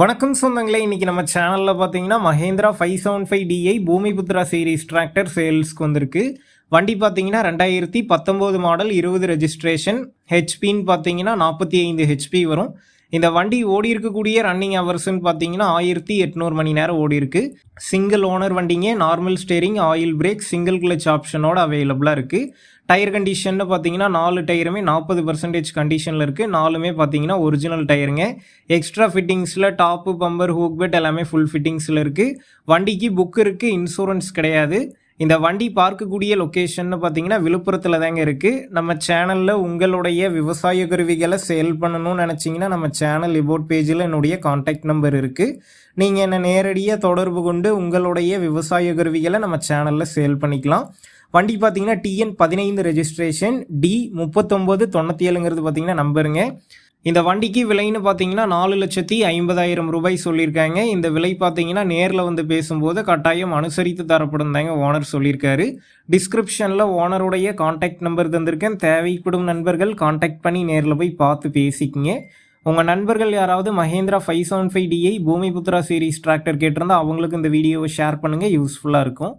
வணக்கம் சொந்தங்களே இன்றைக்கி நம்ம சேனலில் பார்த்தீங்கன்னா Mahindra five seven five DI Bhoomiputra series tractor சேல்ஸ்க்கு வந்திருக்கு. வண்டி பார்த்தீங்கன்னா ரெண்டாயிரத்தி பத்தொம்போது மாடல் இருபது ரெஜிஸ்ட்ரேஷன் ஹெச்பின்னு பார்த்தீங்கன்னா நாற்பத்தி ஐந்து ஹெச்பி வரும். இந்த வண்டி ஓடி இருக்கக்கூடிய ரன்னிங் ஹவர்ஸ்னு பார்த்தீங்கன்னா ஆயிரத்தி எட்நூறு மணி நேரம் ஓடி இருக்கு. சிங்கிள் ஓனர் வண்டிங்க normal steering oil brake single clutch ஆப்ஷனோட அவைலபிளாக இருக்குது டயர் கண்டிஷன்னு பார்த்தீங்கன்னா நாலு டயருமே நாற்பது பர்சன்டேஜ் கண்டிஷனில் இருக்குது நாலுமே பார்த்தீங்கன்னா ஒரிஜினல் டயருங்க எக்ஸ்ட்ரா ஃபிட்டிங்ஸில் டாப்பு பம்பர் ஹூக் பெட் எல்லாமே ஃபுல் ஃபிட்டிங்ஸில் இருக்குது வண்டிக்கு புக் இருக்குது இன்சூரன்ஸ் கிடையாது. இந்த வண்டி பார்க்கக்கூடிய லொக்கேஷன் பார்த்தீங்கன்னா விழுப்புரத்தில் தாங்க இருக்குது நம்ம சேனலில் உங்களுடைய விவசாய கருவிகளை சேல் பண்ணணும்னு நினச்சிங்கன்னா நம்ம சேனல் இபோட் பேஜில் என்னுடைய காண்டாக்ட் நம்பர் இருக்குது நீங்கள் என்னை நேரடியாக தொடர்பு கொண்டு உங்களுடைய விவசாய கருவிகளை நம்ம சேனலில் சேல் பண்ணிக்கலாம். வண்டி பார்த்தீங்கன்னா டிஎன் பதினைந்து ரெஜிஸ்ட்ரேஷன் டி முப்பத்தொம்போது தொண்ணூற்றி ஏழுங்கிறது பார்த்தீங்கன்னா நம்பருங்க இந்த வண்டிக்கு விலைன்னு பார்த்தீங்கன்னா நாலு லட்சத்தி ஐம்பதாயிரம் ரூபாய் சொல்லியிருக்காங்க. இந்த விலை பார்த்தீங்கன்னா நேரில் வந்து பேசும்போது கட்டாயம் அனுசரித்து தரப்படும் தாங்க ஓனர் சொல்லியிருக்காரு. டிஸ்கிரிப்ஷனில் ஓனருடைய காண்டாக்ட் நம்பர் தந்திருக்கேன். தேவைப்படும் நண்பர்கள் காண்டாக்ட் பண்ணி நேரில் போய் பார்த்து பேசிக்கிங்க. உங்கள் நண்பர்கள் யாராவது Mahindra five seven five DI Bhoomiputra series tractor கேட்டிருந்தா அவங்களுக்கு இந்த வீடியோவை ஷேர் பண்ணுங்கள் யூஸ்ஃபுல்லாக இருக்கும்.